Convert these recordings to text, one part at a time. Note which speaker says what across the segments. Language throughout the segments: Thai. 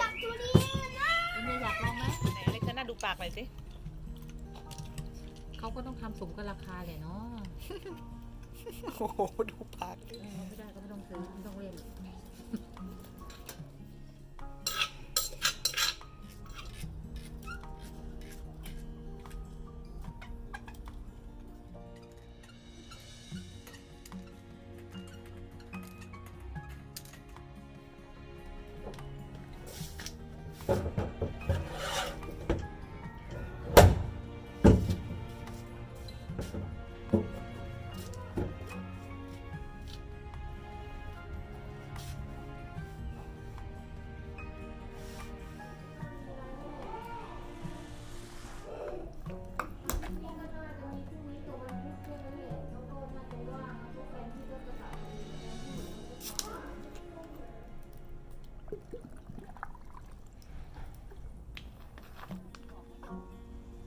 Speaker 1: จับตัวนี้นะ
Speaker 2: เอ็มอยากลองไหม
Speaker 3: ไหนเล็กจะน่าดูปากหน่อยสิ
Speaker 2: เขาก็ต้องทำสมกับราคาแหละเนาะ
Speaker 3: โอ้โหดูปาก
Speaker 2: เออไม่ได้ก็ไม่ต้องซื้อไม่ต้อง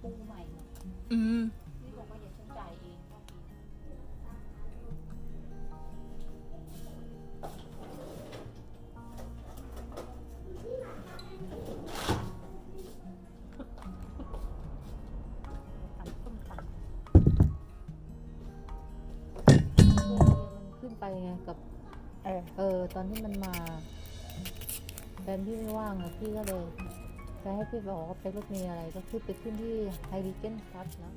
Speaker 2: ปูใหม่เนาะ
Speaker 3: อืม
Speaker 2: พี่บอกว่าอย่าฉันจ่ายเองต้องกินตำส้มตำมันขึ้นไปไงกับ
Speaker 3: เออ
Speaker 2: เออ ตอนที่มันมา แฟนพี่ไม่ว่างอะพี่ก็เลยจะให้พี่บอกว่าไปรถเมล์อะไรก็ขึ้นไปขึ้นที่ไฮริเกนพัทนะ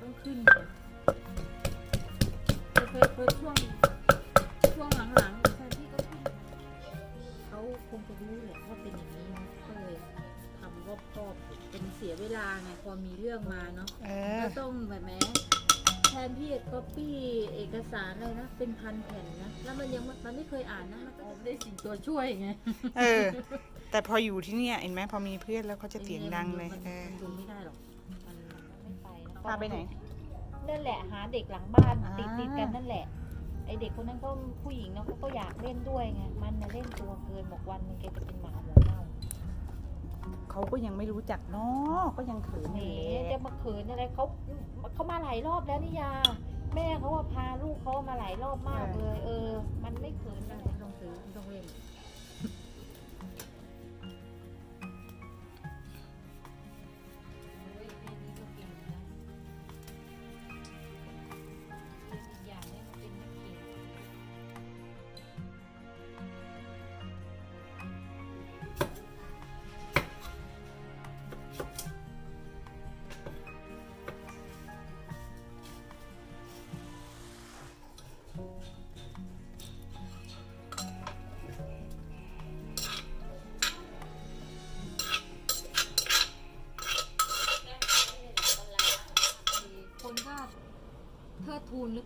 Speaker 2: ต้องขึ้นเลยเคยเคยเคยช่วงช่วงหลังๆแฟนพี่ก็ขึ้นเขาคงจะรู้แหละว่าเป็นอย่างนี้นะก็เลยทำรอบๆเป็นเสียเวลาไงพอมีเรื่องมาเนาะ
Speaker 3: เออ
Speaker 2: ก็ต้องแบบแหม้แทนที่จะก๊อปปี้เอกสารเลยนะ เป็นพันแผ่นนะ แล้วมันยังมันไม่เคยอ่านนะ มันก็จะได้สิ่งตัวช่วยไง
Speaker 3: เออ แต่พออยู่ที่เนี่ยเห็นไหมพอมีเพื่อนแล้วเขาจะเสียงดังเลย
Speaker 2: มัน
Speaker 3: เออ
Speaker 2: มันดูไม่ได้หรอก มันมันก็ไม่ไปนะ
Speaker 3: พาไปไหน
Speaker 2: นั่นแหละหาเด็กหลังบ้าน
Speaker 3: อ่า
Speaker 2: ติดติดกันนั่นแหละ ไอเด็กคนนั้นก็ผู้หญิงเนาะเขาก็อยากเล่นด้วยไง มันน่ะเล่นตัวเกินบอกวันหนึงแกจะเป็นหมาหัว เน่า
Speaker 3: เขาก็ยังไม่รู้จักเนาะก็ยังเขิน
Speaker 2: แหม
Speaker 3: อยู่แห
Speaker 2: จะ
Speaker 3: ละ
Speaker 2: มาเขินอะไรเขาเขามาหลายรอบแล้วนี่ยา แม่เขาว่าพาลูกเขามาหลายรอบมากเลย เออ มันไม่เขินนะไม่ต้องซื้อไม่ต้องเล่น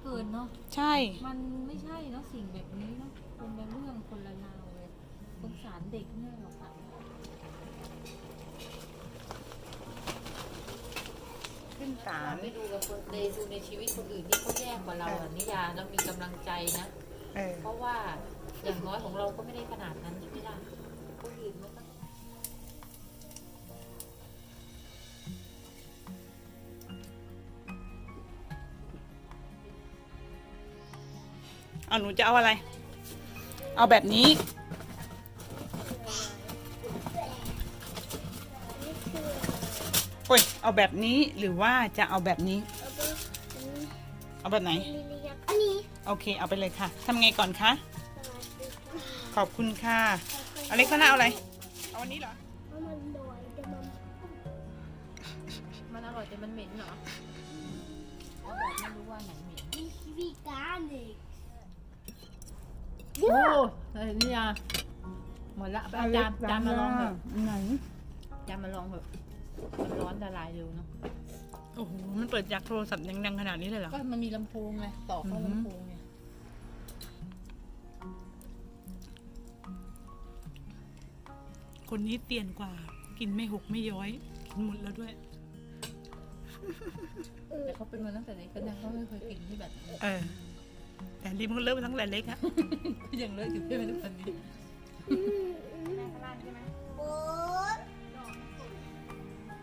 Speaker 2: เหลือเกินเนาะ
Speaker 3: ใช่
Speaker 2: มันไม่ใช่เนาะสิ่งแบบนี้เนาะคนละเรื่องคนละราวเลยสงสารเด็กเนี่ยหรอกค่ะ
Speaker 3: ขึ้นศาล
Speaker 2: ไปดูกับคนในดูในชีวิตคนอื่นที่เขาแย่กว่าเราอะนิยาเรามีกำลังใจนะ
Speaker 3: เออ
Speaker 2: เพราะว่าอย่างน้อยของเราก็ไม่ได้ขนาดนั้นใช่ไหมล่ะคนอื่นมันก็
Speaker 3: เอา หนูจะเอาอะไร เอาแบบนี้ โอ้ย เอาแบบนี้หรือว่าจะเอาแบบนี้ เอาแบบไหน
Speaker 1: อันนี้
Speaker 3: โอเค เอาไปเลยค่ะ ทำไงก่อนคะ ขอบคุณค่ะอเล็กซ์นาเอาอะไร เอาอันนี้เหรอ
Speaker 1: เพราะมันดอยแต่มัน
Speaker 2: มันอร่อยแต่มันเหม็นเหรอเขาบอกไม่รู้ว่าไหนเหม็น
Speaker 1: มีวีกานิก
Speaker 2: โอ้เฮ้ยนี่ยหมดละไปเอาจานจานมาลองเถอะ
Speaker 3: ไหน
Speaker 2: จานมาลองเถอะมันร้อนละลายเร็วเนาะ
Speaker 3: โอ้โห มันเปิดจากโทรศัพท์ดังๆขนาดนี้เลยเหรอ
Speaker 2: ก็มันมีลำโพงไงต่อเข้า
Speaker 3: อือหือ
Speaker 2: ลำโพงไง
Speaker 3: คนนี้เตียนกว่า กินไม่หกไม่ย้อย กินหมดแล้วด้วย
Speaker 2: แต่เขาเป็นมาตั้งแต่เด็กก็ยังเขาไม่เคยกินที่แบบนี้
Speaker 3: เออ แต่ริมเขาเลิกมาตั้งแต่เล็กอะ
Speaker 2: ก็ยังเลิกอยู่ที่เป็นคนนี้
Speaker 3: แม่ข้างล่างใช่ไหม
Speaker 1: โอ๊ย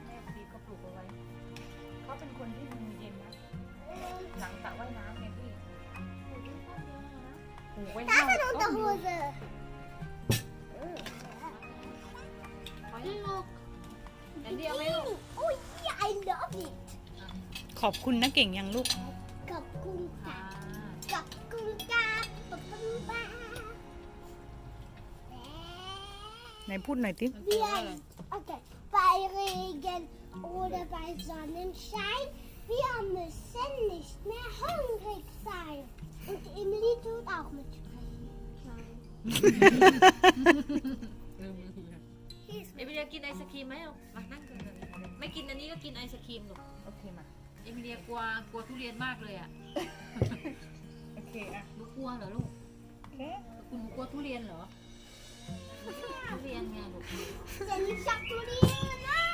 Speaker 3: แม่ซีก็ปลูกเอาไว้เขาเป็นคนที่มือเย็นนะ หลังสระว่ายน้ำไงพี่
Speaker 2: ไว้
Speaker 1: Das
Speaker 2: ให้
Speaker 1: ist
Speaker 2: ต้มอยู่
Speaker 1: Unterhose.
Speaker 2: ขอให้ลูกอันเดียวไหมลูก
Speaker 1: Oh yeah, I love it.
Speaker 3: ขอบคุณนะเก่งยังลูก
Speaker 1: กับกุ้ง
Speaker 2: ค่ะ
Speaker 1: กับกุ้งกาปับปับปับ
Speaker 3: ไหนพูดหน่อยติ
Speaker 2: มันคืออะไร
Speaker 1: Okay, bei Regen oder bei Sonnenschein, wir müssen nicht mehr hungrig sein. Und Emily tut auch mitsprechen. Nein.
Speaker 2: เออเอมิเลียกินไอศครีมไหมลูกมานั่งกันเลยไม่กินอันนี้ก็กินไอศครีมลูก
Speaker 3: โอเคมา
Speaker 2: เอมิเลียกลัวกลัวทุเรียนมากเลยอะ
Speaker 3: โอ เคอะ
Speaker 2: หนูกลัวเหรอลูก
Speaker 3: โอเค
Speaker 2: คุณหนูกลัวทุเรียนเหรอ ทุเรียนไงลูก
Speaker 1: Denn ich sag du die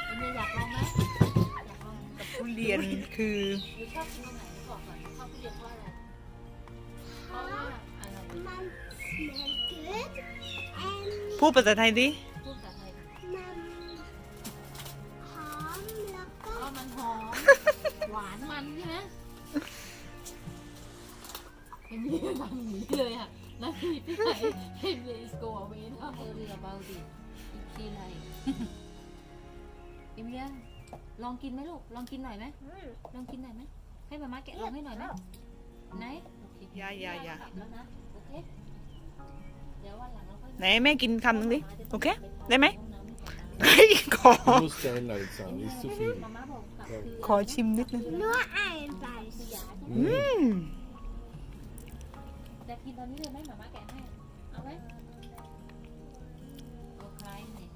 Speaker 2: เอมิเลียอยากลองไหมอยากลองไหม
Speaker 3: ทุเรียนคือ
Speaker 2: หรือชอบกินตรงไหนบอกก่อนชอบทุเรียนเพราะอะไรเพราะว่าอะไร
Speaker 1: Man schmeckt gut. Ähm,
Speaker 3: พูดภาษาไทยดิ
Speaker 2: พูดภาษาไทย
Speaker 1: man ham แล้วก็
Speaker 2: ก็มันหอม หวานมันใช่ไหม เอมิเลียทำอย่างนี้เลยอะนาทีพี่ไหนเอมิเลียสโกอเวนะเออเรียเบาดิอีกทีไรเอมิเลียลองกินไหมลูก ลองกินหน่อยไหม ลองกินหน่อยไหม ให้มาม่าแกะลองให้หน่อยไหมไหนโอเค
Speaker 3: อย่าอย่าอย่า
Speaker 2: กลับแล้วนะ โอเค เดี๋ยววันหลังเราค่อย
Speaker 3: ไหนแม่กินคำหนึงดิ โอเค ได้ไหม
Speaker 2: ห้องน้ำก่อนนะ
Speaker 3: เฮ้ยขอ
Speaker 4: Du musst einleiten sagen, nicht zu viel.
Speaker 2: มาม่าบอกกลับคือ
Speaker 3: ขอชิมนิดนึง
Speaker 1: nur ein Beiß.
Speaker 2: อยากให้
Speaker 3: อืม
Speaker 2: จะกินตอนนี้เลยไหมหมาม่าแกะให้ เอาไหมเอาคล้ายเนี่ย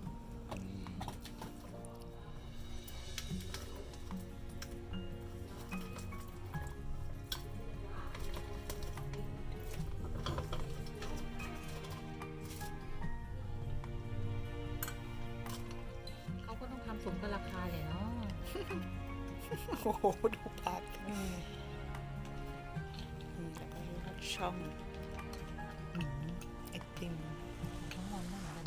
Speaker 2: เขาก็ต้องทำสมกับราคาเลยเนาะ
Speaker 3: โอ้โห ดูผักอืมแล้วก็ดูรสช่องอืม ไอติม
Speaker 2: ทั้งวันนั่งกัน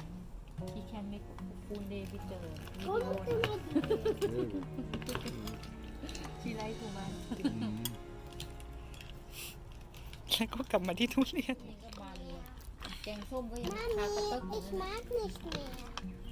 Speaker 2: ที่แคนไม่คูนเดย์พิเจอร์วิดีโอ
Speaker 1: Und
Speaker 2: นะ
Speaker 1: immer die.
Speaker 4: Sehr gut.
Speaker 2: ชีไรทูมัน
Speaker 4: Mhm.
Speaker 3: แล้วก็กลับมาที่ทุเรียน
Speaker 2: นี่ก็มาเลยแกงส้มก็ยังคากระ
Speaker 1: Mami,
Speaker 2: ตึกอยู่
Speaker 1: ich